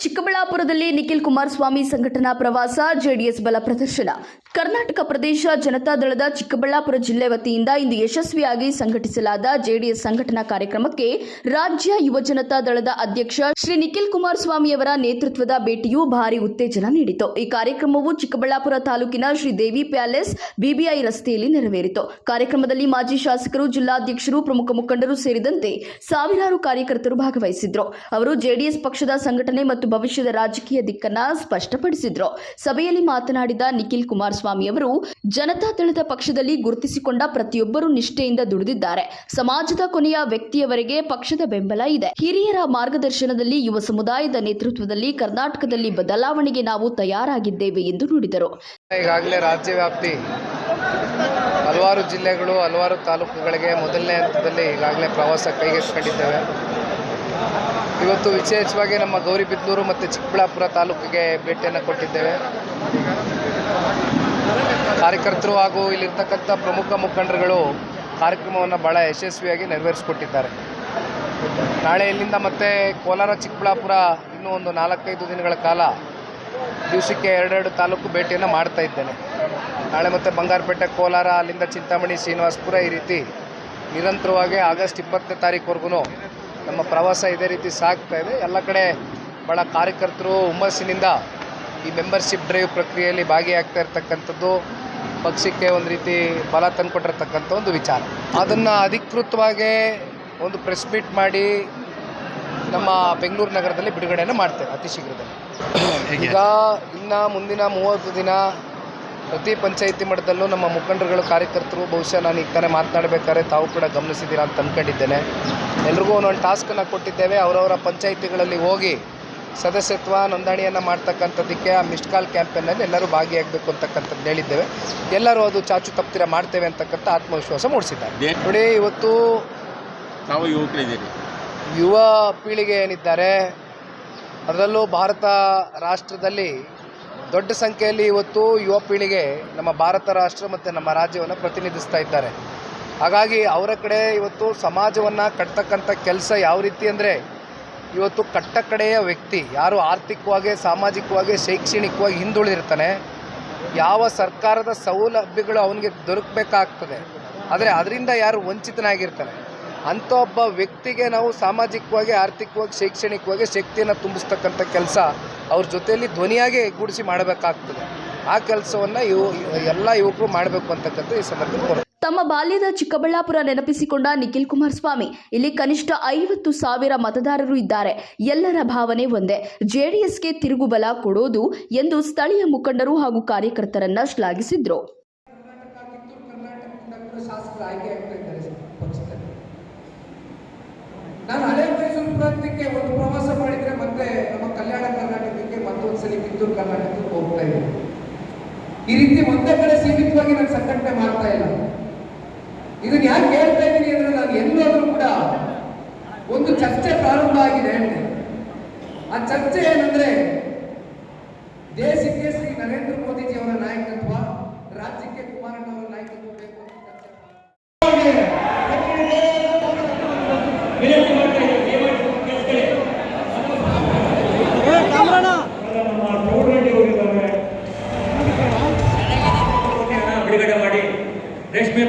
ಚಿಕ್ಕಬಳ್ಳಾಪುರದಲ್ಲಿ ನಿಖಿಲ್ ಕುಮಾರಸ್ವಾಮಿ ಸಂಘಟನಾ ಪ್ರವಾಸ ಜೆಡಿಎಸ್ ಬಲ ಪ್ರದರ್ಶನ ಕರ್ನಾಟಕ ಪ್ರದೇಶ ಜನತಾದಳದ ಚಿಕ್ಕಬಳ್ಳಾಪುರ ಜಿಲ್ಲೆ ವತಿಯಿಂದ ಇಂದು ಯಶಸ್ವಿಯಾಗಿ ಸಂಘಟಿಸಲಾದ ಜೆಡಿಎಸ್ ಸಂಘಟನಾ ಕಾರ್ಯಕ್ರಮಕ್ಕೆ ರಾಜ್ಯ ಯುವ ಜನತಾ ದಳದ ಅಧ್ಯಕ್ಷ ಶ್ರೀ ನಿಖಿಲ್ ಕುಮಾರಸ್ವಾಮಿಯವರ ನೇತೃತ್ವದ ಭೇಟಿಯು ಭಾರಿ ಉತ್ತೇಜನ ನೀಡಿತು. ಈ ಕಾರ್ಯಕ್ರಮವು ಚಿಕ್ಕಬಳ್ಳಾಪುರ ತಾಲೂಕಿನ ಶ್ರೀ ದೇವಿ ಪ್ಯಾಲೇಸ್ ಬಿಬಿಐ ರಸ್ತೆಯಲ್ಲಿ ನೆರವೇರಿತು. ಕಾರ್ಯಕ್ರಮದಲ್ಲಿ ಮಾಜಿ ಶಾಸಕರು, ಜಿಲ್ಲಾಧ್ಯಕ್ಷರು, ಪ್ರಮುಖ ಮುಖಂಡರು ಸೇರಿದಂತೆ ಸಾವಿರಾರು ಕಾರ್ಯಕರ್ತರು ಭಾಗವಹಿಸಿದ್ರು. ಅವರು ಜೆಡಿಎಸ್ ಪಕ್ಷದ ಸಂಘಟನೆ ಮತ್ತು ಭವಿಷ್ಯದ ರಾಜಕೀಯ ದಿಕ್ಕನ್ನು ಸ್ಪಷ್ಟಪಡಿಸಿದ್ರು. ಸಭೆಯಲ್ಲಿ ಮಾತನಾಡಿದ ನಿಖಿಲ್ ಕುಮಾರಸ್ವಾಮಿ ಅವರು ಜನತಾ ಜನತಾದಳದ ಪಕ್ಷದಲ್ಲಿ ಗುರುತಿಸಿಕೊಂಡ ಪ್ರತಿಯೊಬ್ಬರೂ ನಿಷ್ಠೆಯಿಂದ ದುಡಿದಿದ್ದಾರೆ. ಸಮಾಜದ ಕೊನೆಯ ವ್ಯಕ್ತಿಯವರೆಗೆ ಪಕ್ಷದ ಬೆಂಬಲ ಇದೆ. ಹಿರಿಯರ ಮಾರ್ಗದರ್ಶನದಲ್ಲಿ ಯುವ ಸಮುದಾಯದ ನೇತೃತ್ವದಲ್ಲಿ ಕರ್ನಾಟಕದಲ್ಲಿ ಬದಲಾವಣೆಗೆ ನಾವು ತಯಾರಾಗಿದ್ದೇವೆ ಎಂದು ನುಡಿದರು. ಈಗಾಗಲೇ ರಾಜ್ಯವ್ಯಾಪ್ತಿ ಹಲವಾರು ಜಿಲ್ಲೆಗಳು, ಹಲವಾರು ತಾಲೂಕುಗಳಿಗೆ ಮೊದಲನೇ ಹಂತದಲ್ಲಿ ಈಗಾಗಲೇ ಪ್ರವಾಸ ಕೈಗೆತ್ತಿಕೊಂಡಿದ್ದೇವೆ. ಇವತ್ತು ವಿಶೇಷವಾಗಿ ನಮ್ಮ ಗೌರಿಬಿದ್ನೂರು ಮತ್ತು ಚಿಕ್ಕಬಳ್ಳಾಪುರ ತಾಲೂಕಿಗೆ ಭೇಟಿಯನ್ನು ಕೊಟ್ಟಿದ್ದೇವೆ. ಕಾರ್ಯಕರ್ತರು ಹಾಗೂ ಇಲ್ಲಿರ್ತಕ್ಕಂಥ ಪ್ರಮುಖ ಮುಖಂಡರುಗಳು ಕಾರ್ಯಕ್ರಮವನ್ನು ಭಾಳ ಯಶಸ್ವಿಯಾಗಿ ನೆರವೇರಿಸಿಕೊಟ್ಟಿದ್ದಾರೆ. ನಾಳೆ ಇಲ್ಲಿಂದ ಮತ್ತೆ ಕೋಲಾರ, ಚಿಕ್ಕಬಳ್ಳಾಪುರ ಇನ್ನೂ ಒಂದು ನಾಲ್ಕೈದು ದಿನಗಳ ಕಾಲ ದಿವಸಕ್ಕೆ ಎರಡೆರಡು ತಾಲೂಕು ಭೇಟಿಯನ್ನು ಮಾಡ್ತಾ ಇದ್ದೇನೆ. ನಾಳೆ ಮತ್ತೆ ಬಂಗಾರಪೇಟೆ, ಕೋಲಾರ, ಅಲ್ಲಿಂದ ಚಿಂತಾಮಣಿ, ಶ್ರೀನಿವಾಸಪುರ ಈ ರೀತಿ ನಿರಂತರವಾಗಿ ಆಗಸ್ಟ್ ಇಪ್ಪತ್ತನೇ ತಾರೀಕುವರೆಗೂ ನಮ್ಮ ಪ್ರವಾಸ ಇದೇ ರೀತಿ ಸಾಗ್ತಾ ಇದೆ. ಎಲ್ಲ ಕಡೆ ಭಾಳ ಕಾರ್ಯಕರ್ತರು ಹುಮ್ಮಸ್ಸಿನಿಂದ ಈ ಮೆಂಬರ್ಶಿಪ್ ಡ್ರೈವ್ ಪ್ರಕ್ರಿಯೆಯಲ್ಲಿ ಭಾಗಿಯಾಗ್ತಾ ಇರ್ತಕ್ಕಂಥದ್ದು ಪಕ್ಷಕ್ಕೆ ಒಂದು ರೀತಿ ಬಲ ತಂದುಕೊಟ್ಟಿರ್ತಕ್ಕಂಥ ಒಂದು ವಿಚಾರ. ಅದನ್ನು ಅಧಿಕೃತವಾಗಿ ಒಂದು ಪ್ರೆಸ್ ಮೀಟ್ ಮಾಡಿ ನಮ್ಮ ಬೆಂಗಳೂರು ನಗರದಲ್ಲಿ ಬಿಡುಗಡೆಯನ್ನು ಮಾಡ್ತೇವೆ ಅತಿ ಶೀಘ್ರದಲ್ಲಿ. ಈಗ ಇನ್ನು ಮುಂದಿನ ಮೂವತ್ತು ದಿನ ಪ್ರತಿ ಪಂಚಾಯಿತಿ ಮಟ್ಟದಲ್ಲೂ ನಮ್ಮ ಮುಖಂಡರುಗಳು ಕಾರ್ಯಕರ್ತರು ಬಹುಶಃ ನಾನು ಈಗ ತಾನೇ ಮಾತನಾಡಬೇಕಾದ್ರೆ ತಾವು ಕೂಡ ಗಮನಿಸಿದ್ದೀರಾ ಅಂತ ಅಂದ್ಕೊಂಡಿದ್ದೇನೆ ಎಲ್ರಿಗೂ ಒಂದೊಂದು ಟಾಸ್ಕನ್ನು ಕೊಟ್ಟಿದ್ದೇವೆ. ಅವರವರ ಪಂಚಾಯಿತಿಗಳಲ್ಲಿ ಹೋಗಿ ಸದಸ್ಯತ್ವ ನೋಂದಣಿಯನ್ನು ಮಾಡ್ತಕ್ಕಂಥದ್ದಕ್ಕೆ ಆ ಮಿಸ್ಡ್ ಕಾಲ್ ಕ್ಯಾಂಪೇನಲ್ಲಿ ಎಲ್ಲರೂ ಭಾಗಿಯಾಗಬೇಕು ಅಂತಕ್ಕಂಥದ್ದು ಹೇಳಿದ್ದೇವೆ. ಎಲ್ಲರೂ ಅದು ಚಾಚು ತಪ್ತಿರ ಮಾಡ್ತೇವೆ ಅಂತಕ್ಕಂಥ ಆತ್ಮವಿಶ್ವಾಸ ಮೂಡಿಸಿದ್ದಾರೆ. ನೋಡಿ ಇವತ್ತು ನಾವು ಯುವ ಪೀಳಿಗೆ ಏನಿದ್ದಾರೆ ಅದರಲ್ಲೂ ಭಾರತ ರಾಷ್ಟ್ರದಲ್ಲಿ ದೊಡ್ಡ ಸಂಖ್ಯೆಯಲ್ಲಿ ಇವತ್ತು ಯುವ ಪೀಳಿಗೆ ನಮ್ಮ ಭಾರತ ರಾಷ್ಟ್ರ ಮತ್ತು ನಮ್ಮ ರಾಜ್ಯವನ್ನು ಪ್ರತಿನಿಧಿಸ್ತಾ ಇದ್ದಾರೆ. ಹಾಗಾಗಿ ಅವರ ಕಡೆ ಇವತ್ತು ಸಮಾಜವನ್ನು ಕಟ್ತಕ್ಕಂಥ ಕೆಲಸ ಯಾವ ರೀತಿ ಅಂದರೆ ಇವತ್ತು ಕಟ್ಟ ಕಡೆಯ ವ್ಯಕ್ತಿ ಯಾರು ಆರ್ಥಿಕವಾಗಿ, ಸಾಮಾಜಿಕವಾಗಿ, ಶೈಕ್ಷಣಿಕವಾಗಿ ಹಿಂದುಳಿದಿರ್ತಾನೆ, ಯಾವ ಸರ್ಕಾರದ ಸೌಲಭ್ಯಗಳು ಅವನಿಗೆ ದೊರಕಬೇಕಾಗ್ತದೆ. ಆದರೆ ಅದರಿಂದ ಯಾರು ವಂಚಿತನಾಗಿರ್ತಾನೆ? ಅಂಥ ಒಬ್ಬ ವ್ಯಕ್ತಿಗೆ ನಾವು ಸಾಮಾಜಿಕವಾಗಿ, ಆರ್ಥಿಕವಾಗಿ, ಶೈಕ್ಷಣಿಕವಾಗಿ ಶಕ್ತಿಯನ್ನು ತುಂಬಿಸ್ತಕ್ಕಂಥ ಕೆಲಸ ಅವ್ರ ಜೊತೆಯಲ್ಲಿ ಧ್ವನಿಯಾಗಿ ಗೂಡಿಸಿ ಮಾಡಬೇಕಾಗ್ತದೆ. ಆ ಕೆಲಸವನ್ನು ಇವು, ಎಲ್ಲ ಯುವಕರು ಮಾಡಬೇಕು ಅಂತಕ್ಕಂಥ ಈ ಸಂದರ್ಭದಲ್ಲಿ. ತಮ್ಮ ಬಾಲ್ಯದ ಚಿಕ್ಕಬಳ್ಳಾಪುರ ನೆನಪಿಸಿಕೊಂಡ ನಿಖಿಲ್ ಕುಮಾರಸ್ವಾಮಿ. ಇಲ್ಲಿ ಕನಿಷ್ಠ ಐವತ್ತು ಸಾವಿರ ಮತದಾರರು ಇದ್ದಾರೆ. ಎಲ್ಲರ ಭಾವನೆ ಒಂದೇ. ಜೆಡಿಎಸ್ಗೆ ತಿರುಗುಬಲ ಕೊಡೋದು ಎಂದು ಸ್ಥಳೀಯ ಮುಖಂಡರು ಹಾಗೂ ಕಾರ್ಯಕರ್ತರನ್ನ ಶ್ಲಾಘಿಸಿದ್ರು. ಈ ರೀತಿ ಒಂದೇ ಕಡೆ ಸೀಮಿತವಾಗಿ ನಾನು ಸಂಘಟನೆ ಮಾಡ್ತಾ ಇಲ್ಲ. ಇದನ್ನ ಯಾಕೆ ಹೇಳ್ತಾ ಇದ್ದೀನಿ ಅಂದ್ರೆ ನಾನು ಎಲ್ಲೋದ್ರೂ ಕೂಡ ಒಂದು ಚರ್ಚೆ ಪ್ರಾರಂಭ ಆಗಿದೆ ಆ ಚರ್ಚೆ ಏನಂದ್ರೆ ದೇಶಕ್ಕೆ ಶ್ರೀ ನರೇಂದ್ರ ಮೋದಿಜಿ ಅವರ ನಾಯಕತ್ವ ರಾಜ್ಯಕ್ಕೆ ಕುಮಾರಣ್ಣವರ ನಾಯಕತ್ವ ಬೇಕು ಅಂತ ಬಿಡುಗಡೆ ಮಾಡಿ ರೇಷ್ಮೆ